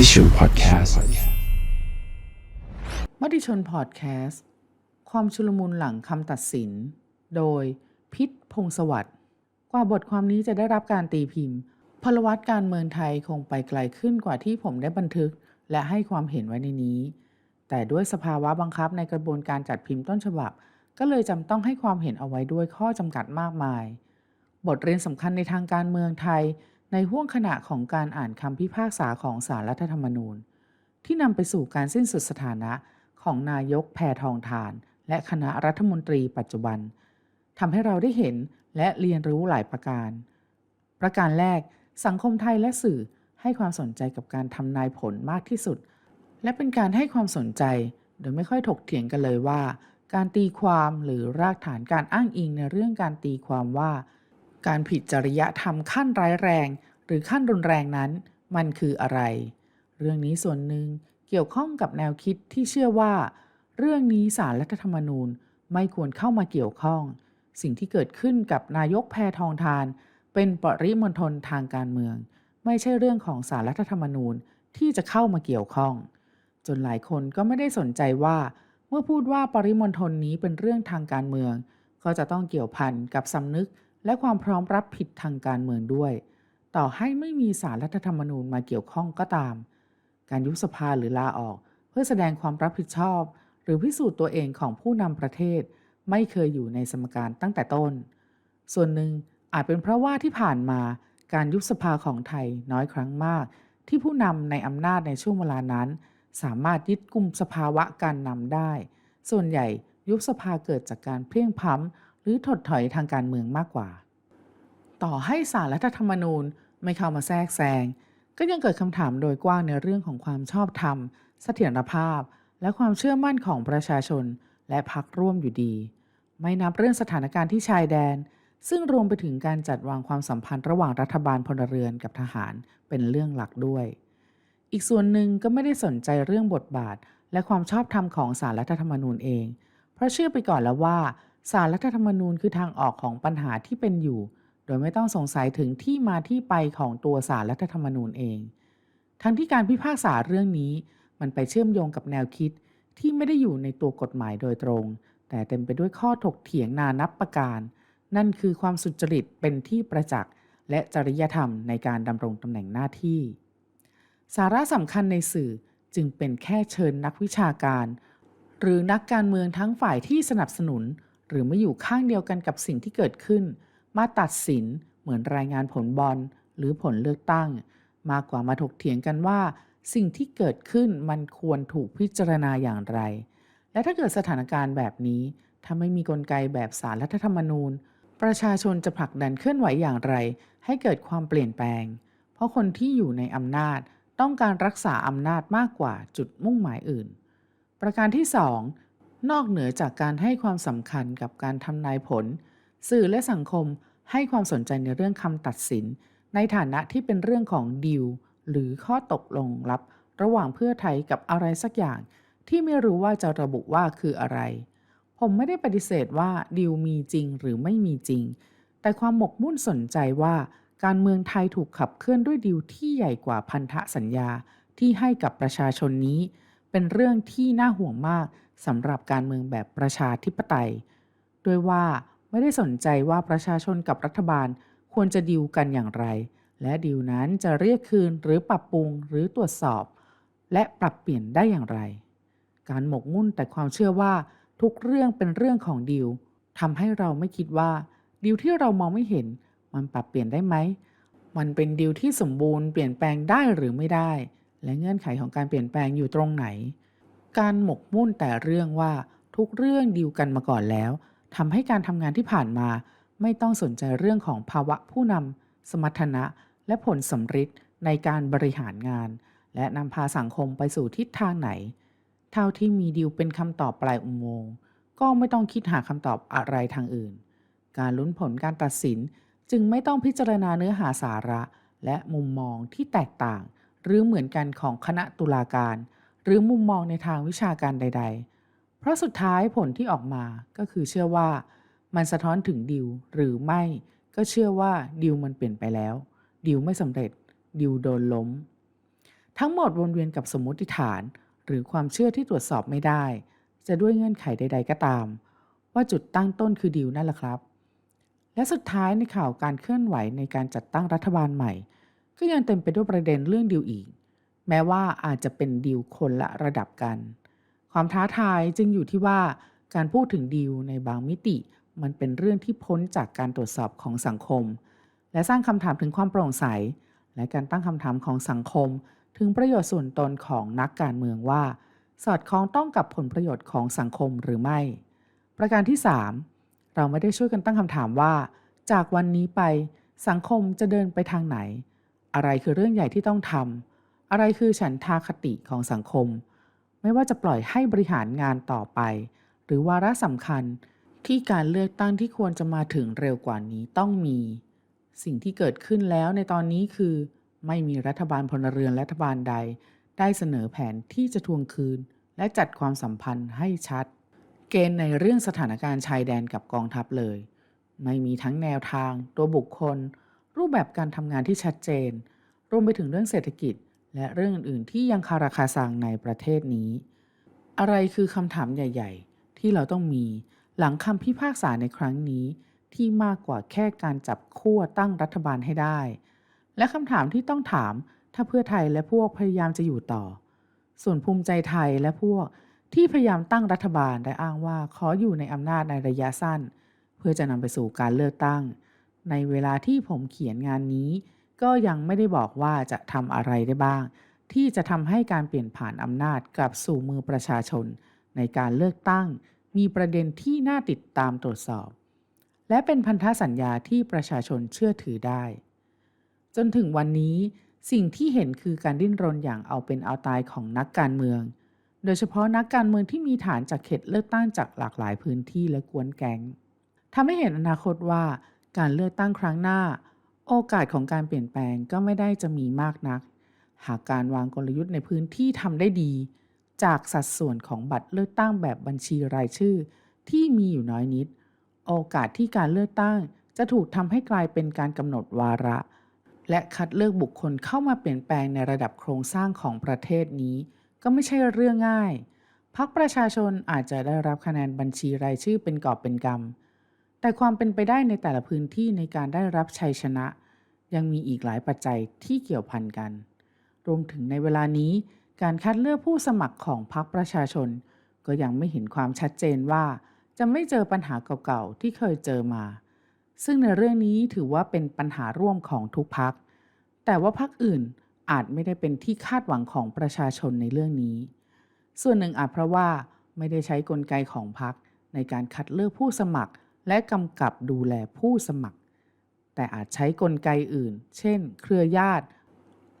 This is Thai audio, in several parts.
ติชนพอดแคสต์มติชนพอดแคสต์ความชุลมุนหลังคำตัดสิน โดยพิษพงศวัสด์กว่าบทความนี้จะได้รับการตีพิมพ์พลวัตการเมืองไทยคงไปไกลขึ้นกว่าที่ผมได้บันทึก และให้ความเห็นไว้ในนี้ แต่ด้วยสภาวะบังคับในกระบวนการจัดพิมพ์ต้นฉบับ ก็เลยจำต้องให้ความเห็นเอาไว้ด้วยข้อจำกัดมากมาย บทเรียนสำคัญในทางการเมืองไทย ในห่วงขณะของการอ่านคำพิพากษาของสารรัฐธรรมนูญ ที่นำไปสู่การสิ้นสุดสถานะของนายกแพทองทาน และคณะรัฐมนตรีปัจจุบันทำให้เราได้เห็นและเรียนรู้หลายประการ ประการแรก สังคมไทยและสื่อให้ความสนใจกับการทำนายผลมากที่สุด และเป็นการให้ความสนใจ โดยไม่ค่อยถกเถียงกันเลยว่า การตีความหรือรากฐานการอ้างอิงในเรื่องการตีความว่า การผิดจริยธรรมขั้นร้ายแรง หรือขั้นรุนแรงนั้น มันคืออะไร เรื่องนี้ส่วนหนึ่งเกี่ยวข้องกับแนวคิดที่เชื่อว่า เรื่องนี้สารรัฐธรรมนูญไม่ควรเข้ามาเกี่ยวข้อง สิ่งที่เกิดขึ้นกับนายกแพทองทาน เป็นปริมณฑลทางการเมือง ไม่ใช่เรื่องของสารรัฐธรรมนูญที่จะเข้ามาเกี่ยวข้อง จนหลายคนก็ไม่ได้สนใจว่า เมื่อพูดว่าปริมณฑลนี้เป็นเรื่องทางการเมือง ก็จะต้องเกี่ยวพันกับสำนึกและความพร้อมรับผิดทางการเมืองด้วย ต่อให้ไม่มีสารรัฐธรรมนูญมาเกี่ยวข้องก็ตาม การยุบสภาหรือลาออก เพื่อแสดงความรับผิดชอบ หรือพิสูจน์ตัวเองของผู้นำประเทศ ไม่เคยอยู่ในสมการตั้งแต่ต้น ส่วนหนึ่งอาจเป็นเพราะว่าที่ผ่านมาการยุบสภาของไทยน้อยครั้งมาก ที่ผู้นำในอำนาจในช่วงเวลานั้น สามารถยึดกลุ่มสภาวะการนำได้ ส่วนใหญ่ยุบสภาเกิดจากการเพลียงพ้ำหรือถดถอยทางการเมืองมากกว่า ต่อให้สารรัฐธรรมนูญ ไม่เข้ามาแทรกแซง ก็ยังเกิดคำถามโดยกว้างในเรื่องของความชอบธรรม เสถียรภาพ และความเชื่อมั่นของประชาชน และพรรคร่วมอยู่ดี ไม่นับเรื่องสถานการณ์ที่ชายแดน ซึ่งรวมไปถึงการจัดวางความสัมพันธ์ระหว่างรัฐบาลพลเรือนกับทหารเป็นเรื่องหลักด้วย อีกส่วนหนึ่งก็ไม่ได้สนใจเรื่องบทบาท และความชอบธรรมของสารรัฐธรรมนูญเอง เพราะเชื่อไปก่อนแล้วว่าสารรัฐธรรมนูญคือทางออกของปัญหาที่เป็นอยู่ โดยไม่ต้องสงสัยถึงที่มาที่ไปของตัวสารรัฐธรรมนูญเอง ทั้งที่การพิพากษาเรื่องนี้ มันไปเชื่อมโยงกับแนวคิดที่ไม่ได้อยู่ในตัวกฎหมายโดยตรง แต่เต็มไปด้วยข้อถกเถียงนานับประการ นั่นคือความสุจริตเป็นที่ประจักษ์ และจริยธรรมในการดำรงตำแหน่งหน้าที่ สาระสำคัญในสื่อจึงเป็นแค่เชิญนักวิชาการ หรือนักการเมืองทั้งฝ่ายที่สนับสนุน หรือไม่อยู่ข้างเดียวกันกับสิ่งที่เกิดขึ้น มาตัดสินเหมือนรายงานผลบอลหรือผลเลือกตั้ง มากกว่ามาถกเถียงกันว่า สิ่งที่เกิดขึ้นมันควรถูกพิจารณาอย่างไร และถ้าเกิดสถานการณ์แบบนี้ ถ้าไม่มีกลไกแบบสารรัฐธรรมนูญ ประชาชนจะผลักดันเคลื่อนไหวอย่างไร ให้เกิดความเปลี่ยนแปลง เพราะคนที่อยู่ในอำนาจต้องการรักษาอำนาจมากกว่าจุดมุ่งหมายอื่น ประการที่ 2 นอกเหนือจากการให้ความสำคัญกับการทำนายผล สื่อและสังคมให้ความสนใจในเรื่องคำตัดสิน ในฐานะที่เป็นเรื่องของดีลหรือข้อตกลงลับ ระหว่างเพื่อไทยกับอะไรสักอย่าง ที่ไม่รู้ว่าจะระบุว่าคืออะไร ผมไม่ได้ปฏิเสธว่าดีลมีจริงหรือไม่มีจริง แต่ความหมกมุ่นสนใจว่า การเมืองไทยถูกขับเคลื่อนด้วยดีลที่ใหญ่กว่าพันธสัญญาที่ให้กับประชาชนนี้ เป็นเรื่องที่น่าห่วงมากสำหรับการเมืองแบบประชาธิปไตยโดยว่า ไม่ได้สนใจว่าประชาชนกับรัฐบาลควรจะดีลกันอย่างไร และดีลนั้นจะเรียกคืนหรือปรับปรุงหรือตรวจสอบ และปรับเปลี่ยนได้อย่างไร การหมกมุ่นแต่ความเชื่อว่าทุกเรื่องเป็นเรื่องของดีลทำให้เราไม่คิดว่าดีลที่เรามองไม่เห็น มันปรับเปลี่ยนได้ไหม มันเป็นดีลที่สมบูรณ์เปลี่ยนแปลงได้หรือไม่ได้ และเงื่อนไขของการเปลี่ยนแปลงอยู่ตรงไหน การหมกมุ่นแต่เรื่องว่าทุกเรื่องดีลกันมาก่อนแล้ว ทำให้การทำงานที่ผ่านมาไม่ต้องสนใจเรื่องของภาวะผู้นำสมรรถนะและผลสำฤทธิ์ในการบริหารงาน และนำพาสังคมไปสู่ทิศทางไหน เท่าที่มีดีลเป็นคำตอบปลายอุโมงค์ก็ไม่ต้องคิดหาคำตอบอะไรทางอื่น การลุ้นผลการตัดสินจึงไม่ต้องพิจารณาเนื้อหาสาระ และมุมมองที่แตกต่าง หรือเหมือนกันของคณะตุลาการ หรือมุมมองในทางวิชาการใด ๆ เพราะสุดท้ายผลที่ออกมาก็คือเชื่อว่ามันสะท้อนถึงดิวหรือไม่ก็เชื่อว่าดิวมันเปลี่ยนไปแล้ว ดิวไม่สำเร็จ ดิวโดนล้ม ทั้งหมดวนเวียนกับสมมติฐาน หรือความเชื่อที่ตรวจสอบไม่ได้ จะด้วยเงื่อนไขใด ๆ ก็ตาม ว่าจุดตั้งต้นคือดีลนั่นแหละครับ และสุดท้ายในข่าวการเคลื่อนไหวในการจัดตั้งรัฐบาลใหม่ ก็ยังเต็มไปด้วยประเด็นเรื่องดีลอีก แม้ว่าอาจจะเป็นดีลคนละระดับกัน ความท้าทายจึงอยู่ที่ว่าการพูดถึงดีลในบางมิติ มันเป็นเรื่องที่พ้นจากการตรวจสอบของสังคม และสร้างคำถามถึงความโปร่งใส และการตั้งคำถามของสังคม ถึงประโยชน์ส่วนตนของนักการเมืองว่า สอดคล้องต้องกับผลประโยชน์ของสังคมหรือไม่ ประการที่ 3 เราไม่ได้ช่วยกันตั้งคำถามว่า จากวันนี้ไปสังคมจะเดินไปทางไหน อะไรคือเรื่องใหญ่ที่ต้องทำอะไรคือฉันทาคติของสังคม ไม่ว่าจะปล่อยให้บริหารงานต่อไป หรือวาระสำคัญที่การเลือกตั้งที่ควรจะมาถึงเร็วกว่านี้ต้องมี สิ่งที่เกิดขึ้นแล้วในตอนนี้คือ ไม่มีรัฐบาลพลเรือนรัฐบาลใด ได้เสนอแผนที่จะทวงคืน และจัดความสัมพันธ์ให้ชัด เกณฑ์ในเรื่องสถานการณ์ชายแดนกับกองทัพเลย ไม่มีทั้งแนวทาง ตัวบุคคล รูปแบบการทำงานที่ชัดเจน รวมไปถึงเรื่องเศรษฐกิจ และเรื่องอื่นๆที่ยังคาราคาซังในประเทศนี้ อะไรคือคำถามใหญ่ ๆ ที่เราต้องมีหลังคำพิพากษาในครั้งนี้ ที่มากกว่าแค่การจับขั้วตั้งรัฐบาลให้ได้ และคำถามที่ต้องถามถ้าเพื่อไทยและพวกพยายามจะอยู่ต่อ ส่วนภูมิใจไทยและพวกที่พยายามตั้งรัฐบาลได้อ้างว่าขออยู่ในอำนาจในระยะสั้น เพื่อจะนำไปสู่การเลือกตั้ง ในเวลาที่ผมเขียนงานนี้ ก็ยังไม่ได้บอกว่าจะทำอะไรได้บ้าง ที่จะทำให้การเปลี่ยนผ่านอำนาจกลับสู่มือประชาชน ในการเลือกตั้ง มีประเด็นที่น่าติดตามตรวจสอบ และเป็นพันธสัญญาที่ประชาชนเชื่อถือได้ จนถึงวันนี้สิ่งที่เห็นคือการดิ้นรนอย่างเอาเป็นเอาตายของนักการเมือง โดยเฉพาะนักการเมืองที่มีฐานจากเขตเลือกตั้งจากหลากหลายพื้นที่และกวนแกงทำให้เห็นอนาคตว่าการเลือกตั้งครั้งหน้า โอกาสของการเปลี่ยนแปลงก็ไม่ได้จะมีมากนัก หากการวางกลยุทธ์ในพื้นที่ทำได้ดี จากสัดส่วนของบัตรเลือกตั้งแบบบัญชีรายชื่อ ที่มีอยู่น้อยนิด โอกาสที่การเลือกตั้งจะถูกทำให้กลายเป็นการกำหนดวาระ และคัดเลือกบุคคลเข้ามาเปลี่ยนแปลงในระดับโครงสร้างของประเทศนี้ ก็ไม่ใช่เรื่องง่ายพรรคประชาชนอาจจะได้รับคะแนนบัญชีรายชื่อเป็นกอบเป็นกำ แต่ความเป็นไปได้ในแต่ละพื้นที่ในการได้รับชัยชนะ ยังมีอีกหลายปัจจัยที่เกี่ยวพันกัน รวมถึงในเวลานี้การคัดเลือกผู้สมัครของพรรคประชาชน ก็ยังไม่เห็นความชัดเจนว่า จะไม่เจอปัญหาเก่าๆที่เคยเจอมา ซึ่งในเรื่องนี้ถือว่าเป็นปัญหาร่วมของทุกพักแต่ว่าพักอื่นอาจไม่ได้เป็นที่คาดหวังของประชาชนในเรื่องนี้ ส่วนหนึ่งอาจเพราะว่าไม่ได้ใช้กลไกของพักในการคัดเลือกผู้สมัคร และกำกับดูแลผู้สมัคร แต่อาจใช้กลไกอื่น เช่น เครือญาติ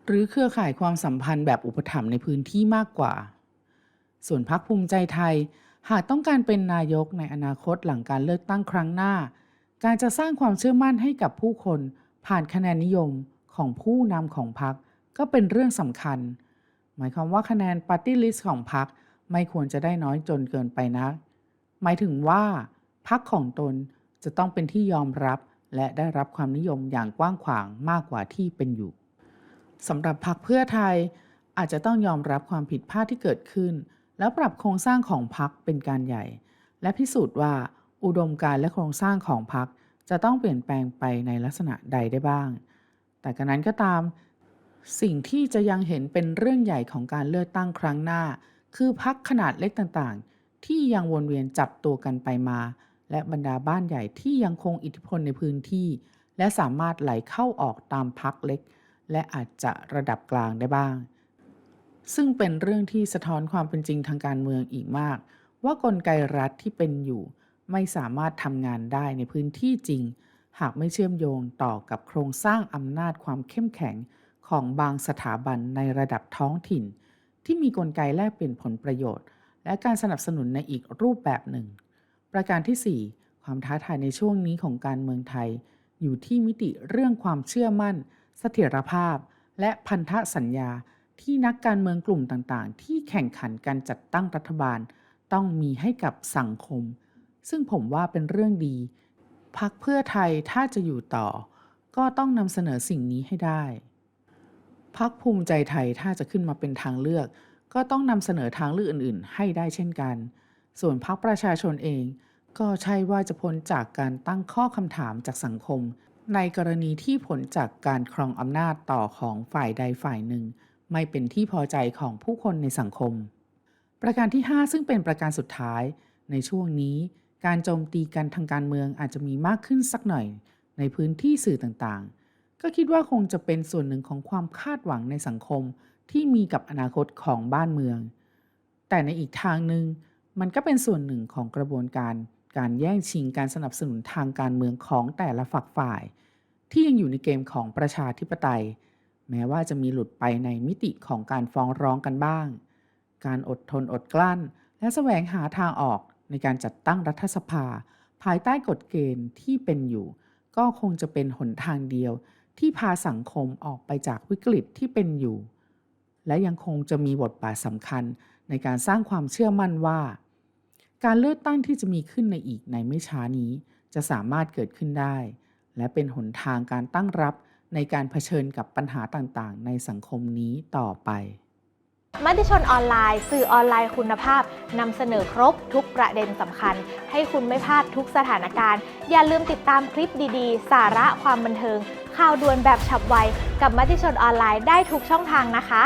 หรือเครือข่ายความสัมพันธ์แบบอุปถัมภ์ในพื้นที่มากกว่า ส่วนพักภูมิใจไทย หากต้องการเป็นนายกในอนาคตหลังการเลือกตั้งครั้งหน้า การจะสร้างความเชื่อมั่นให้กับผู้คนผ่านคะแนนนิยมของผู้นำของพรรคก็เป็นเรื่องสำคัญ หมายความว่าคะแนนปาร์ตี้ลิสต์ของพรรคไม่ควรจะได้น้อยจนเกินไปนักหมายถึงว่า พรรคของตนจะต้องเป็นที่ยอมรับและได้รับความนิยมอย่างกว้างขวางมากกว่าที่เป็นอยู่สำหรับพรรคเพื่อไทยอาจจะต้องยอมรับความผิดพลาดที่เกิดขึ้น แล้วปรับโครงสร้างของพรรคเป็นการใหญ่ และพิสูจน์ว่าอุดมการและโครงสร้างของพรรคจะต้องเปลี่ยนแปลงไปในลักษณะใดได้บ้าง แต่กระนั้นก็ตาม สิ่งที่จะยังเห็นเป็นเรื่องใหญ่ของการเลือกตั้งครั้งหน้า คือพักขนาดเล็กต่างๆ ที่ยังวนเวียนจับตัวกันไปมา และบรรดาบ้านใหญ่ที่ยังคงอิทธิพลในพื้นที่ และสามารถไหลเข้าออกตามพักเล็ก และอาจจะระดับกลางได้บ้าง ซึ่งเป็นเรื่องที่สะท้อนความเป็นจริงทางการเมืองอีกมาก ว่ากลไกรัฐที่เป็นอยู่ ไม่สามารถทำงานได้ในพื้นที่จริง หากไม่เชื่อมโยงต่อกับโครงสร้างอำนาจความเข้มแข็งของบางสถาบันในระดับท้องถิ่น ที่มีกลไกแลกเปลี่ยนผลประโยชน์ และการสนับสนุนในอีกรูปแบบหนึ่ง ประการที่ 4 ความท้าทายในช่วงนี้ของการเมืองไทย อยู่ที่มิติเรื่องความเชื่อมั่น เสถียรภาพ และพันธสัญญาที่นักการเมืองกลุ่มต่างๆ ที่แข่งขันการจัดตั้งรัฐบาล ต้องมีให้กับสังคม ซึ่งผมว่าเป็นเรื่องดี พักเพื่อไทยถ้าจะอยู่ต่อ ก็ต้องนำเสนอสิ่งนี้ให้ได้พพักภูมิใจไทยถ้าจะขึ้นมาเป็นทางเลือก ก็ต้องนำเสนอทางเลือกอื่น ๆ ให้ได้เช่นกัน ส่วนพักประชาชนเอง ก็ใช่ว่าจะพ้นจากการตั้งข้อคำถามจากสังคม ในกรณีที่ผลจากการครองอำนาจต่อของฝ่ายใดฝ่ายหนึ่ง ไม่เป็นที่พอใจของผู้คนในสังคม ประการที่ 5 ซึ่งเป็นประการสุดท้าย ในช่วงนี้ การโจมตีกันทางการเมืองอาจจะมีมากขึ้นสักหน่อย ในพื้นที่สื่อต่างๆ ก็คิดว่าคงจะเป็นส่วนหนึ่งของความคาดหวังในสังคมที่มีกับอนาคตของบ้านเมือง แต่ในอีกทางหนึ่ง มันก็เป็นส่วนหนึ่งของกระบวนการการแย่งชิงการสนับสนุนทางการเมืองของแต่ละฝักฝ่าย ที่ยังอยู่ในเกมของประชาธิปไตย แม้ว่าจะมีหลุดไปในมิติของการฟ้องร้องกันบ้าง การอดทนอดกลั้น และแสวงหาทางออกในการจัดตั้งรัฐสภา ภายใต้กฎเกณฑ์ที่เป็นอยู่ ก็คงจะเป็นหนทางเดียว ที่พาสังคมออกไปจากวิกฤตที่เป็นอยู่ และยังคงจะมีบทบาทสำคัญในการสร้างความเชื่อมั่นว่า การเลือกตั้งที่จะมีขึ้นในอีกในไม่ช้านี้ จะสามารถเกิดขึ้นได้ และเป็นหนทางการตั้งรับในการเผชิญกับปัญหาต่างๆ ในสังคมนี้ต่อไปมติชนออนไลน์ สื่อออนไลน์คุณภาพนำเสนอครบทุกประเด็นสำคัญ ให้คุณไม่พลาดทุกสถานการณ์ อย่าลืมติดตามคลิปดีๆ สาระความบันเทิง ข่าวด่วนแบบฉับไว กับมติชนออนไลน์ได้ทุกช่องทางนะคะ